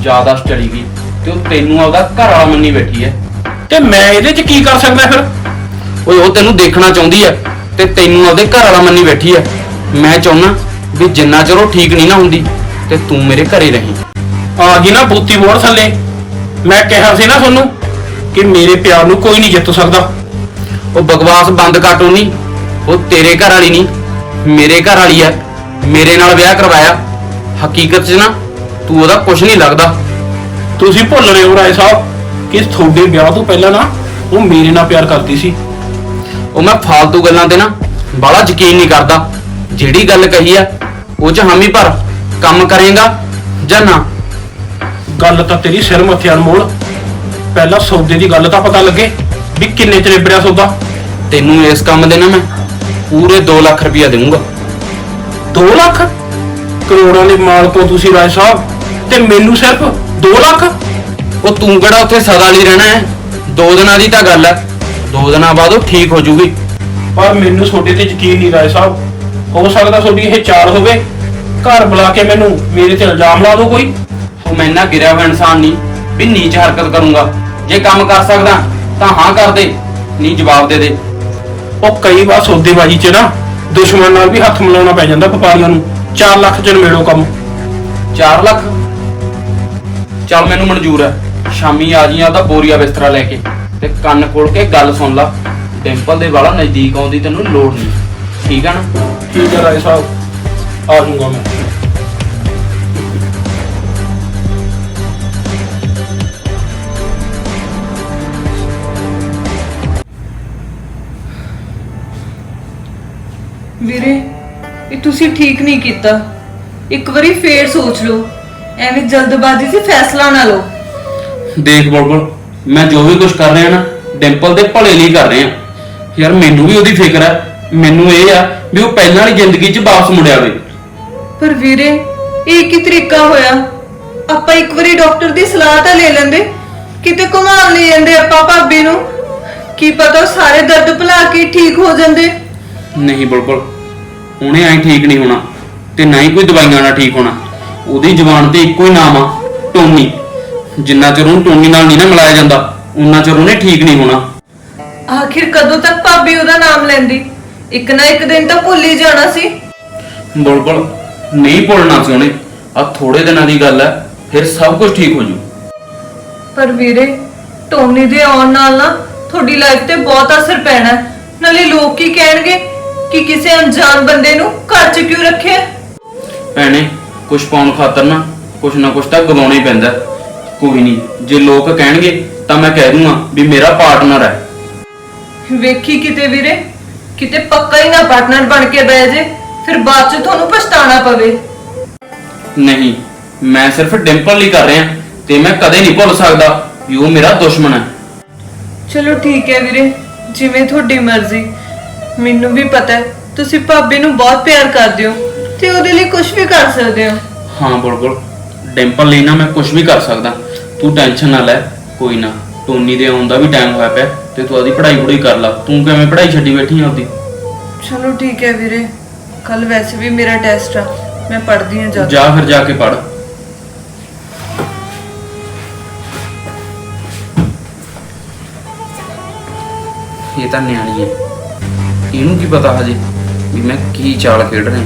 ਜ਼ਿਆਦਾ ਚੜੀ ਗਈ ਤੇ ਉਹ ਤੈਨੂੰ ਆਪਦਾ ਘਰ ਵਾਲਾ ਮੰਨੀ ਬੈਠੀ ਹੈ। ਤੇ ਮੈਂ ਇਹਦੇ 'ਚ ਕੀ ਕਰ ਸਕਦਾ ਫਿਰ? ਓਏ ਉਹ ਤੈਨੂੰ ਦੇਖਣਾ ਚਾਹੁੰਦੀ ਹੈ ਤੇ ਤੈਨੂੰ ਆਪਦੇ ਘਰ ਵਾਲਾ ਮੰਨੀ ਬੈਠੀ ਹੈ ਮੈਂ ਚਾਹੁੰਨਾ ਵੀ ਜਿੰਨਾ ਚਿਰ ਉਹ ਠੀਕ ਨਹੀਂ ਨਾ ਹੁੰਦੀ ਤੇ ਤੂੰ ਮੇਰੇ ਘਰੇ ਰਹੀਂ। ਆ ਗਈ ਨਾ ਬੂਤੀ ਮੋੜ ਥੱਲੇ। ਮੈਂ ਕਿਹਾ ਸੀ ਨਾ ਤੁਹਾਨੂੰ ਕਿ ਮੇਰੇ ਪਿਆਰ ਨੂੰ ਕੋਈ ਨਹੀਂ ਜਿੱਤ ਸਕਦਾ। ਉਹ ਬਕਵਾਸ ਬੰਦ ਕਰ ਨਹੀਂ ਉਹ ਤੇਰੇ ਘਰ ਵਾਲੀ ਨਹੀਂ ਮੇਰੇ ਘਰ ਵਾਲੀ ਹੈ ਮੇਰੇ ਨਾਲ ਵਿਆਹ ਕਰਵਾਇਆ। ਹਕੀਕਤ 'ਚ ਨਾ ਤੂੰ ਉਹਦਾ ਕੁਝ ਨਹੀਂ ਲੱਗਦਾ। ਤੁਸੀਂ ਭੁੱਲ ਰਹੇ ਹੋ ਰਾਏ ਸਾਹਿਬ ਕਿ ਤੁਹਾਡੇ ਵਿਆਹ ਤੋਂ ਪਹਿਲਾਂ ਨਾ ਉਹ ਮੇਰੇ ਨਾਲ ਪਿਆਰ ਕਰਦੀ ਸੀ। ਉਹ ਮੈਂ ਫਾਲਤੂ ਗੱਲਾਂ ਤੇ ਨਾ ਬਾਹਲਾ ਯਕੀਨ ਨਹੀਂ ਕਰਦਾ। ਜਿਹੜੀ ਗੱਲ ਕਹੀ ਆ ਉਹ 'ਚ ਹਾਮੀ ਭਰ। ਕੰਮ ਕਰੇਗਾ ਜਾਂ ਨਾ? ਗੱਲ ਤਾਂ ਤੇਰੀ ਸਿਰ ਮੱਥੇ ਅਨਮੋਲ। ਪਹਿਲਾਂ ਸੌਦੇ ਦੀ ਗੱਲ ਤਾਂ ਪਤਾ ਲੱਗੇ ਵੀ ਕਿੰਨੇ ਚ ਨਿਬੜਿਆ ਸੌਦਾ। ਤੈਨੂੰ ਇਸ ਕੰਮ ਦੇ ਨਾ ਮੈਂ ਪੂਰੇ 2 ਲੱਖ ਰੁਪਇਆ ਦੇਵਾਂਗਾ 2 ਲੱਖ? ਕਰੋੜਾਂ ਦੇ ਮਾਲਕ ਹੋ ਤੁਸੀਂ ਰਾਏ ਸਾਹਿਬ ਤੇ ਮੈਨੂੰ ਸਿਰਫ 2 ਲੱਖ? ਉਹ ਤੂੰ ਕਿਹੜਾ ਉੱਥੇ ਸਦਾ ਲਈ ਰਹਿਣਾ ਹੈ? ਦੋ ਦਿਨਾਂ ਦੀ ਤਾਂ ਗੱਲ ਹੈ। ਦੋ ਦਿਨਾਂ ਬਾਅਦ ਉਹ ਠੀਕ ਹੋ ਜੂਗੀ। ਪਰ ਮੈਨੂੰ ਤੁਹਾਡੇ ਤੇ ਯਕੀਨ ਨਹੀਂ ਰਾਏ ਸਾਹਿਬ। ਹੋ ਸਕਦਾ ਤੁਹਾਡੀ ਇਹ ਚਾਲ ਹੋਵੇ। ਘਰ ਬੁਲਾ ਕੇ ਮੈਨੂੰ ਮੇਰੇ ਤੇ ਇਲਜ਼ਾਮ ਲਾ ਦਿਓ ਕੋਈ। ਉਹ ਮੈਂ ਇੰਨਾ ਗਿਰਿਆ ਹੋਇਆ ਇਨਸਾਨ ਨਹੀਂ ਵੀ ਨੀਚ ਹਰਕਤ ਕਰੂੰਗਾ। ਜੇ ਕੰਮ ਕਰ ਸਕਦਾ ਤਾਂ ਹਾਂ ਕਰ ਦੇ ਨਹੀਂ ਜਵਾਬ ਦੇ ਦੇ। ਉਹ ਕਈ ਵਾਰ ਸੌਦੇਬਾਜ਼ੀ 'ਚ ਨਾ ਦੁਸ਼ਮਣ ਨਾਲ ਵੀ ਹੱਥ ਮਿਲਾਉਣਾ ਪੈ ਜਾਂਦਾ ਵਪਾਰੀਆਂ ਨੂੰ। 4 ਲੱਖ 'ਚ ਨਿਬੇੜੋ ਕੰਮ। 4 ਲੱਖ? ਚੱਲ ਮੈਨੂੰ ਮਨਜ਼ੂਰ ਹੈ। ਸ਼ਾਮੀ ਆ ਜੀ ਉਹਦਾ ਬੋਰੀਆ ਬਿਸਤਰਾ ਲੈ ਕੇ ਤੇ ਕੰਨ ਖੋਲ ਕੇ ਗੱਲ ਸੁਣ ਲਾ। ਡਿੰਪਲ ਦੇ ਵਾਲਾ ਨਜ਼ਦੀਕ ਆਉਂਦੀ ਤੈਨੂੰ ਲੋੜ ਨਹੀਂ। ਠੀਕ ਹੈ ਨਾ? ਠੀਕ ਹੈ ਰਾਏ ਸਾਹਿਬ ਆ ਜਾਊਂਗਾ ਮੈਂ। ਵੀਰੇ ਇਹ ਤੁਸੀਂ ਠੀਕ ਨਹੀਂ ਕੀਤਾ। ਇੱਕ ਵਾਰੀ ਫੇਰ ਸੋਚ ਲਓ। ਐਵੇਂ ਜਲਦਬਾਜ਼ੀ 'ਚ ਫੈਸਲਾ ਨਾ ਲਓ। ਦੇਖ ਬੁਲਬੁਲ ਮੈਂ ਜੋ ਵੀ ਕੁਝ ਕਰ ਰਿਹਾ ਨਾ ਡਿੰਪਲ ਦੇ ਭਲੇ ਲਈ ਕਰ ਰਿਹਾ। ਯਾਰ ਮੈਨੂੰ ਵੀ ਉਹਦੀ ਫਿਕਰ ਹੈ। ਮੈਨੂੰ ਇਹ ਆ ਵੀ ਉਹ ਪਹਿਲਾਂ ਵਾਲੀ ਜ਼ਿੰਦਗੀ 'ਚ ਵਾਪਸ ਮੁੜ ਆਵੇ ਪਰ ਵੀਰੇ ਇਹ ਕੀ ਤਰੀਕਾ ਹੋਇਆ? ਆਪਾਂ ਇੱਕ ਵਾਰੀ ਡਾਕਟਰ ਦੀ ਸਲਾਹ ਤਾਂ ਲੈ ਲੈਂਦੇ। ਕਿਤੇ ਘੁਮਾਉਣ ਲੈ ਜਾਂਦੇ ਆਪਾਂ ਭਾਬੀ ਨੂੰ। ਕੀ ਪਤਾ ਉਹ ਸਾਰੇ ਦਰਦ ਭੁਲਾ ਕੇ ਠੀਕ ਹੋ ਜਾਂਦੇ। ਨਹੀਂ ਬੁਲਬੁਲ ਉਹਨੇ ਐਂ ਠੀਕ ਨਹੀਂ ਹੋਣਾ ਤੇ ਨਾ ਹੀ ਕੋਈ ਦਵਾਈਆਂ ਨਾਲ ਠੀਕ ਹੋਣਾ। ਉਹਦੀ ਜ਼ੁਬਾਨ ਤੇ ਇੱਕੋ ਹੀ ਨਾਮ ਆ ਟੋਨੀ। ਜਿੰਨਾ ਚਿਰ ਉਹਨੂੰ ਟੋਨੀ ਨਾਲ ਨਹੀਂ ਨਾ ਮਿਲਾਇਆ ਜਾਂਦਾ ਉਨਾ ਚਿਰ ਉਹਨੇ ਠੀਕ ਨਹੀਂ ਹੋਣਾ। ਆਖਿਰ ਕਦੋਂ ਤੱਕ ਭਾਬੀ ਉਹਦਾ ਨਾਮ ਲੈਂਦੀ? ਇੱਕ ਨਾ ਇੱਕ ਦਿਨ ਤਾਂ ਭੁੱਲ ਹੀ ਜਾਣਾ ਸੀ। ਬੁਲਬੁਲ ਨਹੀਂ ਭੁੱਲਣਾ ਸੀ ਉਹਨੇ। ਆ ਥੋੜੇ ਦਿਨਾਂ ਦੀ ਗੱਲ ਹੈ ਫਿਰ ਸਭ ਕੁਝ ਠੀਕ ਹੋ ਜੂ। ਪਰ ਵੀਰੇ ਟੋਨੀ ਦੇ ਆਉਣ ਨਾਲ ਨਾ ਤੁਹਾਡੀ ਲਾਈਫ ਤੇ ਬਹੁਤ ਅਸਰ ਪੈਣਾ ਹੈ। ਨਾਲੇ ਲੋਕ ਕੀ ਕਹਿਣਗੇ? ਕਿ ਕਿਸੇ ਅਣਜਾਣ ਬੰਦੇ ਨੂੰ ਘਰ 'ਚ ਕਿਉਂ ਰੱਖਿਆ? ਭੈਣੇ ਕੁਝ ਪਾਉਣ ਖਾਤਰ ਨਾ ਕੁਝ ਨਾ ਕੁਝ ਤਾਂ ਗਵਾਉਣਾ ਹੀ ਪੈਂਦਾ। ਕੋਈ ਨਹੀਂ ਜੇ ਲੋਕ ਕਹਿਣਗੇ ਤਾਂ ਮੈਂ ਕਹਿ ਦੂੰਗਾ ਵੀ ਮੇਰਾ ਪਾਰਟਨਰ ਹੈ। ਵੇਖੀ ਕਿਤੇ ਵੀਰੇ ਕਿਤੇ ਪੱਕਾ ਹੀ ਨਾ ਪਾਰਟਨਰ ਬਣ ਕੇ ਬਹਿ ਜੇ ਫਿਰ ਬਾਅਦ 'ਚ ਤੁਹਾਨੂੰ ਪਛਤਾਣਾ ਪਵੇ। ਨਹੀਂ ਮੈਂ ਸਿਰਫ ਡਿੰਪਲ ਲਈ ਕਰ ਰਿਹਾ ਤੇ ਮੈਂ ਕਦੇ ਨਹੀਂ ਭੁੱਲ ਸਕਦਾ ਵੀ ਉਹ ਮੇਰਾ ਦੁਸ਼ਮਣ ਹੈ। ਚਲੋ ਠੀਕ ਹੈ ਵੀਰੇ ਜਿਵੇਂ ਤੁਹਾਡੀ ਮਰਜ਼ੀ। ਮੈਨੂੰ ਵੀ ਪਤਾ ਹੈ ਤੁਸੀਂ ਭਾਬੀ ਨੂੰ ਬਹੁਤ ਪਿਆਰ ਕਰਦੇ ਹੋ ਤੇ ਉਹਦੇ ਲਈ ਕੁਝ ਵੀ ਕਰ ਸਕਦੇ ਹੋ। ਹਾਂ ਬੁਲਬੁਲ ਡਿੰਪਲ ਲਈ ਨਾ ਮੈਂ ਕੁਝ ਵੀ ਕਰ ਸਕਦਾ। ਤੂੰ ਟੈਨਸ਼ਨ ਨਾ ਲੈ ਕੋਈ ਨਾ ਟੋਨੀ ਦੇ ਆਉਣ ਦਾ ਵੀ ਟਾਈਮ ਹੋਇਆ ਪਿਆ ਤੇ ਤੂੰ ਆਦੀ ਪੜ੍ਹਾਈ ਪੜ੍ਹਾਈ ਕਰ ਲੈ। ਤੂੰ ਕਿਵੇਂ ਪੜ੍ਹਾਈ ਛੱਡੀ ਬੈਠੀ ਆ ਆਪਦੀ? ਚਲੋ ਠੀਕ ਹੈ ਵੀਰੇ ਕੱਲ ਵੈਸੇ ਵੀ ਮੇਰਾ ਟੈਸਟ ਆ ਮੈਂ ਪੜ੍ਹਦੀ ਹਾਂ। ਜਾ ਫਿਰ ਜਾ ਕੇ ਪੜ੍ਹ। ਇਹ ਤਾਂ ਨਿਆਣੀ ਹੈ। ਇਹਨੂੰ ਕੀ ਪਤਾ ਹਜੇ ਵੀ ਮੈਂ ਕੀ ਚਾਲ ਖੇਡ ਰਿਹਾ।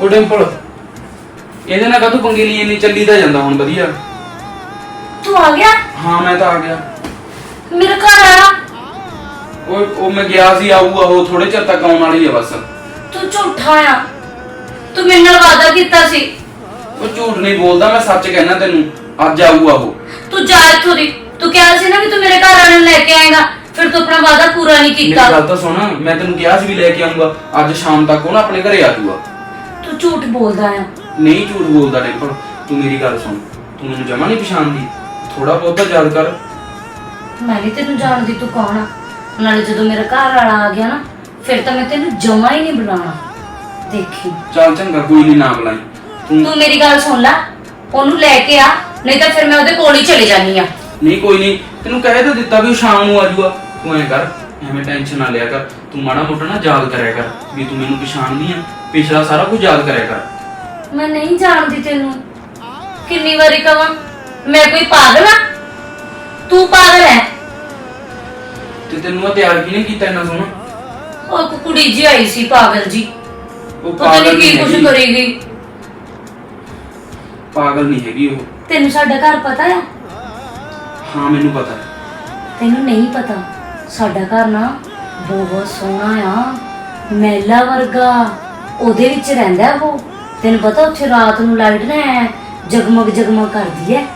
ਉਹ ਡਿੰਪਲ ਇਹਦੇ ਨਾਲ ਕਦੋਂ ਪੰਗੀ ਲਈ ਇੰਨੀ ਚੱਲੀ ਤਾਂ ਜਾਂਦਾ ਹੁਣ ਵਧੀਆ। ਤੂੰ ਆ ਗਿਆ? ਹਾਂ ਮੈਂ ਤਾਂ ਆ ਗਿਆ। ਮੇਰਾ ਘਰ ਆ। ਉਹ ਉਹ ਮੈਂ ਗਿਆ ਸੀ ਆਊਗਾ ਉਹ ਥੋੜੇ ਚਿਰ ਤੱਕ ਆਉਣ ਵਾਲੀ ਹੈ ਬਸ। ਤੂੰ ਝੂਠਾ ਆ। ਤੂੰ ਮੇਰੇ ਨਾਲ ਵਾਅਦਾ ਕੀਤਾ ਸੀ। ਉਹ ਝੂਠ ਨਹੀਂ ਬੋਲਦਾ ਮੈਂ ਸੱਚ ਕਹਿਣਾ ਤੈਨੂੰ। ਅੱਜ ਆਊਗਾ ਉਹ। ਤੂੰ ਜਾ ਇੱਥੋਂ ਦੀ। ਤੂੰ ਕਿਹਾ ਸੀ ਨਾ ਵੀ ਤੂੰ ਮੇਰੇ ਘਰ ਵਾਲੇ ਨੂੰ ਲੈ ਕੇ ਆਏਗਾ। ਫਿਰ ਤੂੰ ਆਪਣਾ ਵਾਅਦਾ ਪੂਰਾ ਨਹੀਂ ਮੇਰੀ ਕੀਤਾ। ਗੱਲ ਤਾਂ ਸੁਣ ਮੈਂ ਤੈਨੂੰ ਕਿਹਾ ਸੀ ਵੀ ਲੈ ਕੇ ਆਊਂਗਾ। ਅੱਜ ਸ਼ਾਮ ਤੱਕ ਉਹ ਨਾ ਆਪਣੇ ਘਰੇ ਆ ਜਾਊਗਾ। ਤੂੰ ਝੂਠ ਬੋਲਦਾ ਆ। ਨਹੀਂ ਝੂਠ ਬੋਲਦਾ ਡਿੰਪਲ ਤੂੰ ਮੇਰੀ ਗੱਲ ਸੁਣ। ਤੂੰ ਮੈਨੂੰ ਜਮਾ ਨਹੀਂ ਪਛਾਣਦੀ। ਥੋੜਾ ਬਹੁਤ ਤਾਂ ਯਾਦ ਕਰ। ਮੈਂ ਨਹੀਂ ਤੈਨੂੰ ਜਾਣਦੀ ਤੂੰ ਕੌਣ ਆ। ਨਾਲੇ ਜਦੋਂ ਮੇਰਾ ਘਰ ਵਾਲਾ ਆ ਗਿਆ ਨਾ ਫਿਰ ਤਾਂ ਮੈਂ ਤੈਨੂੰ ਜਮਾ ਹੀ ਨਹੀਂ ਬੁਲਾਉਣਾ। ਦੇਖੀ। ਚੱਲ ਚੰਗਾ ਕੋਈ ਨਹੀਂ ਨਾ ਬੁਲਾਈ ਤੂੰ ਤੂੰ ਮੇਰੀ ਗੱਲ ਸੁਣ ਲੈ। ਉਹਨੂੰ ਲੈ ਕੇ ਆ ਨਹੀਂ ਤਾਂ ਫਿਰ ਮੈਂ ਉਹਦੇ ਕੋਲ ਹੀ ਚਲੇ ਜਾਨੀ ਆ। ਨਹੀਂ ਕੋਈ ਨਹੀਂ ਤੈਨੂੰ ਕਹਿ ਤਾਂ ਦਿੱਤਾ ਵੀ ਉਹ ਸ਼ਾਮ ਨੂੰ ਆ ਜਾਊਗਾ ਤੂੰ ਐਂ ਕਰ ਐਵੇਂ ਟੈਨਸ਼ਨ ਨਾ ਲਿਆ ਕਰ। ਤੂੰ ਮਾੜਾ ਮੋਟਾ ਨਾ ਯਾਦ ਕਰਿਆ ਕਰ ਵੀ ਤੂੰ ਮੈਨੂੰ ਪਛਾਣਦੀ ਆ। ਪਿਛਲਾ ਸਾਰਾ ਕੁਝ ਯਾਦ ਕਰਿਆ ਕਰ। ਮੈਂ ਨਹੀਂ ਜਾਣਦੀ ਤੈਨੂੰ। ਕਿੰਨੀ ਵਾਰੀ ਕਵਾਂ ਮੈਂ ਕੋਈ ਪਾਗਲ ਆ? ਤੂੰ ਪਾਗਲ ਹੈ ਤੇ ਤੈਨੂੰ ਆ ਤਿਆਰ ਕਿਹਨੇ ਕੀਤਾ ਇੰਨਾ ਸੋਹਣਾ? ਉਹ ਇੱਕ ਕੁੜੀ ਜੀ ਆਈ ਸੀ ਪਾਗਲ ਜੀ। ਉਹ ਪਤਾ ਨਹੀਂ ਕੀ ਕੁਝ ਹੈਗੀ। ਕਰੇਗੀ ਪਾਗਲ ਨਹੀਂ ਹੈਗੀ ਉਹ। ਤੈਨੂੰ ਸਾਡਾ ਘਰ ਪਤਾ ਆ? ਹਾਂ ਮੈਨੂੰ ਪਤਾ। ਹੈ ਤੈਨੂੰ ਨਹੀਂ ਪਤਾ? ਸਾਡਾ ਘਰ ਨਾ ਬਹੁਤ ਸੋਹਣਾ ਆ। ਮਹਿਲਾ ਵਰਗਾ। ਉਹਦੇ ਵਿੱਚ ਰਹਿੰਦਾ ਉਹ। ਤੈਨੂੰ ਪਤਾ ਉੱਥੇ ਰਾਤ ਨੂੰ ਲਾਈਟ ਨਾ ਐਂ ਜਗਮਗ ਜਗਮਗ ਕਰਦੀ ਹੈ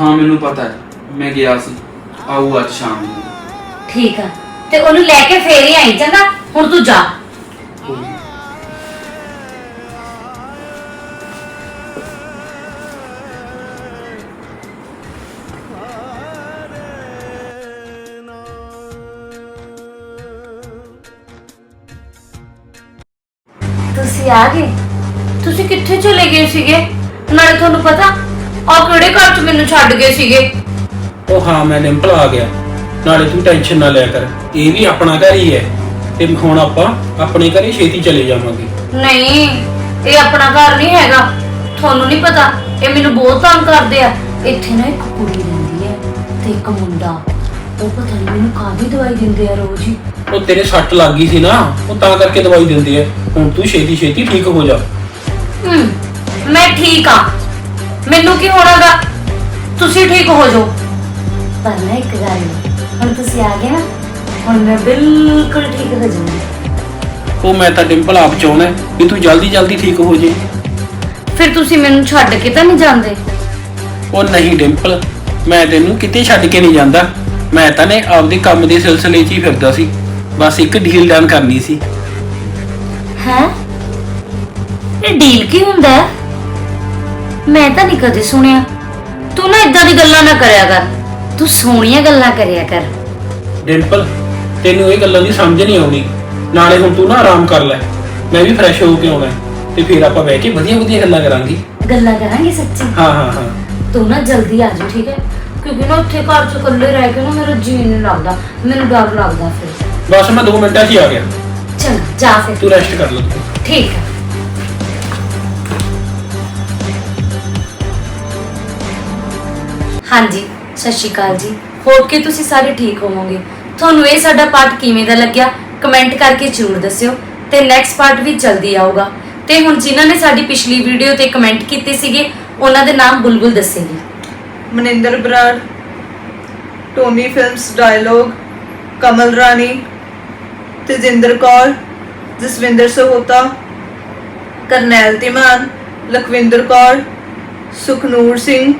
ਹਾਂ ਮੈਨੂੰ ਪਤਾ ਹੈ। ਮੈਂ ਗਿਆ ਸੀ। ਆਊ ਅੱਜ ਸ਼ਾਮ ਨੂੰ। ਠੀਕ ਆ। ਤੇ ਉਹਨੂੰ ਲੈ ਕੇ ਫੇਰ ਹੀ ਆਈ ਚੰਗਾ? ਹੁਣ ਤੂੰ ਜਾ। ਆ ਗਏ? ਤੁਸੀਂ ਕਿੱਥੇ ਚਲੇ ਗਏ ਸੀਗੇ? ਨਾਲੇ ਤੁਹਾਨੂੰ ਪਤਾ ਉਹ ਕਿਹੜੇ ਘਰ 'ਚ ਮੈਨੂੰ ਛੱਡ ਗਏ ਸੀਗੇ? ਉਹ ਹਾਂ ਮੈਂ ਡਿੰਪਲ ਆ ਗਿਆ। ਨਾਲੇ ਤੂੰ ਟੈਨਸ਼ਨ ਨਾ ਲਿਆ ਕਰ। ਇਹ ਵੀ ਆਪਣਾ ਘਰ ਹੀ ਹੈ। ਤੇ ਹੁਣ ਆਪਾਂ ਆਪਣੇ ਘਰੇ ਛੇਤੀ ਚਲੇ ਜਾਵਾਂਗੇ। ਨਹੀਂ ਇਹ ਆਪਣਾ ਘਰ ਨਹੀਂ ਹੈਗਾ। ਤੁਹਾਨੂੰ ਨਹੀਂ ਪਤਾ ਇਹ ਮੈਨੂੰ ਬਹੁਤ ਤੰਗ ਕਰਦੇ ਆ। ਇੱਥੇ ਨਾ ਇੱਕ ਕੁੜੀ ਰਹਿੰਦੀ ਹੈ ਤੇ ਇੱਕ ਮੁੰਡਾ। ਉਹ ਪਤਾ ਨਹੀਂ ਮੈਨੂੰ ਕਾਹਦੀ ਦਵਾਈ ਦਿੰਦੇ ਆ ਰੋਜ਼ ਹੀ। ਉਹ ਤੇਰੇ ਸੱਟ ਲੱਗ ਗਈ ਸੀ ਨਾ ਉਹ ਤਾਂ ਕਰਕੇ ਦਵਾਈ ਦਿੰਦੇ ਆ। ਹੁਣ ਤੂੰ ਛੇਤੀ ਛੇਤੀ ਠੀਕ ਹੋ ਜਾ। ਹਮ, ਮੈਂ ਠੀਕ ਆ। ਮੈਨੂੰ ਕੀ ਹੋਣਾਗਾ ਤੁਸੀਂ ਠੀਕ ਹੋ ਜਾਓ। ਪਰ ਨਾ ਇੱਕ ਗੱਲ ਹੁਣ ਤੁਸੀਂ ਆ ਗਏ ਨਾ ਹੁਣ ਮੈਂ ਬਿਲਕੁਲ ਠੀਕ ਹੋ ਜਾਊਂਗੀ ਉਹ ਮੈਂ ਤਾਂ ਡਿੰਪਲ ਆਪ ਚਾਹੁੰਦਾ ਵੀ ਤੂੰ ਜਲਦੀ ਜਲਦੀ ਠੀਕ ਹੋ ਜੇ। ਫਿਰ ਤੁਸੀਂ ਮੈਨੂੰ ਛੱਡ ਕੇ ਤਾਂ ਨਹੀਂ ਜਾਂਦੇ? ਉਹ ਨਹੀਂ ਡਿੰਪਲ ਮੈਂ ਤੈਨੂੰ ਕਿਤੇ ਛੱਡ ਕੇ ਨਹੀਂ ਜਾਂਦਾ। ਮੈਂ ਤਾਂ ਨੇ ਆਪਦੇ ਕੰਮ ਦੇ ਸਿਲਸਿਲੇ 'ਚ ਹੀ ਫਿਰਦਾ ਸੀ। ਬਸ ਇੱਕ ਡੀਲ ਡਨ ਕਰਨੀ ਸੀ। ਹੈ? ਇਹ ਡੀਲ ਕੀ ਹੁੰਦਾ? ਹੈ ਮੈਂ ਤਾਂ ਨਹੀਂ ਕਦੇ ਸੁਣਿਆ। ਤੂੰ ਨਾ ਇਦਾਂ ਦੀ ਗੱਲਾਂ ਨਾ ਕਰਿਆ ਕਰ। ਤੂੰ ਸੋਹਣੀਆਂ ਗੱਲਾਂ ਕਰਿਆ ਕਰ। ਡਿੰਪਲ ਤੈਨੂੰ ਇਹ ਗੱਲਾਂ ਦੀ ਸਮਝ ਨਹੀਂ ਆਉਣੀ ਨਾਲੇ ਹੁਣ ਤੂੰ ਨਾ ਆਰਾਮ ਕਰ ਲੈ। ਮੈਂ ਵੀ ਫਰੈਸ਼ ਹੋ ਕੇ ਆਉਣਾ ਹੈ, ਤੇ ਫਿਰ ਆਪਾਂ ਬਹਿ ਕੇ ਵਧੀਆ ਵਧੀਆ ਗੱਲਾਂ ਕਰਾਂਗੇ। ਗੱਲਾਂ ਕਰਾਂਗੇ ਸੱਚੀ? ਹਾਂ ਹਾਂ ਹਾਂ। ਤੂੰ ਨਾ ਜਲਦੀ ਆ ਜਾ ਠੀਕ ਹੈ? ਕਿਉਂਕਿ ਨਾ ਉੱਥੇ ਘਰ ਚ ਇਕੱਲੇ ਰਹਿ ਕੇ ਨਾ ਮੇਰਾ ਜੀ ਨਹੀਂ ਲੱਗਦਾ। ਮੈਨੂੰ ਡਰ ਲੱਗਦਾ ਫਿਰ। ਬਸ ਮੈਂ 2 ਮਿੰਟਾਂ 'ਚ ਹੀ ਆ ਗਿਆ। ਚਲ ਜਾ ਫਿਰ। ਤੂੰ ਰੈਸਟ ਕਰ ਲੈ। ਤੂੰ ਠੀਕ ਹੈ। ਹਾਂਜੀ ਸਤਿ ਸ਼੍ਰੀ ਅਕਾਲ ਜੀ। ਹੋਪ ਕਿ ਤੁਸੀਂ ਸਾਰੇ ਠੀਕ ਹੋਵੋਗੇ? ਤੁਹਾਨੂੰ ਇਹ ਸਾਡਾ ਪਾਰਟ ਕਿਵੇਂ ਦਾ ਲੱਗਿਆ? ਕਮੈਂਟ ਕਰਕੇ ਜ਼ਰੂਰ ਦੱਸਿਓ ਤੇ ਨੈਕਸਟ ਪਾਰਟ ਵੀ ਜਲਦੀ ਆਊਗਾ। ਤੇ ਹੁਣ ਜਿਨ੍ਹਾਂ ਨੇ ਸਾਡੀ ਪਿਛਲੀ ਵੀਡੀਓ ਤੇ ਕਮੈਂਟ ਕੀਤੇ ਸੀਗੇ ਉਹਨਾਂ ਦੇ ਨਾਮ Bulbul ਦੱਸੇਗੀ। Maninder Brar Tony Films Dialogue Kamal Rani Tejinder Kaur, Jaswinder Sahota, Karnail Dhiman, Lakhwinder Kaur, Sukhnoor Singh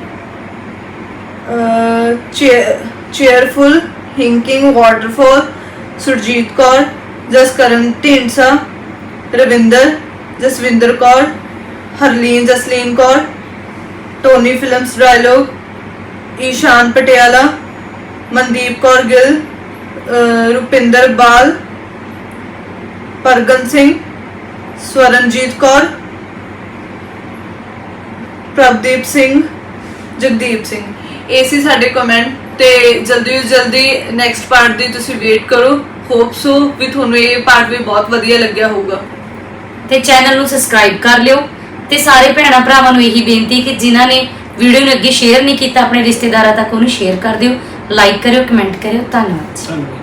cheerful, ਹਿੰਕਿੰਗ, waterfall, Surjit Kaur, Jaskaran Dhindsa, Ravinder, Jaswinder Kaur, Harleen Jasleen Kaur, Tony Films Dialogue, Ishan Patiala, Mandeep Kaur Gill Rupinder Bal Pargan Singh Swaranjit Kaur Prabhdeep Singh Jagdeep Singh. ਇਹ ਸੀ ਸਾਡੇ comment ਤੇ ਜਲਦੀ ਤੋਂ ਜਲਦੀ next part ਦੀ ਤੁਸੀਂ wait ਕਰੋ। Hope so ਵੀ ਤੁਹਾਨੂੰ ਇਹ ਪਾਰਟ ਵੀ ਬਹੁਤ ਵਧੀਆ ਲੱਗਿਆ ਹੋਊਗਾ। ਤੇ ਚੈਨਲ ਨੂੰ ਸਬਸਕ੍ਰਾਈਬ ਕਰ ਲਿਓ ਤੇ ਸਾਰੇ ਭੈਣਾਂ ਭਰਾਵਾਂ ਨੂੰ ਇਹੀ ਬੇਨਤੀ ਕਿ ਜਿਨ੍ਹਾਂ ਨੇ ਵੀਡੀਓ ਨੂੰ ਅੱਗੇ ਸ਼ੇਅਰ ਨਹੀਂ ਕੀਤਾ ਆਪਣੇ ਰਿਸ਼ਤੇਦਾਰਾਂ ਤੱਕ ਉਹਨੂੰ ਸ਼ੇਅਰ ਕਰ ਦਿਓ। ਲਾਈਕ ਕਰਿਓ ਕਮੈਂਟ ਕਰਿਓ। ਧੰਨਵਾਦ ਜੀ। ਧੰਨਵਾਦ।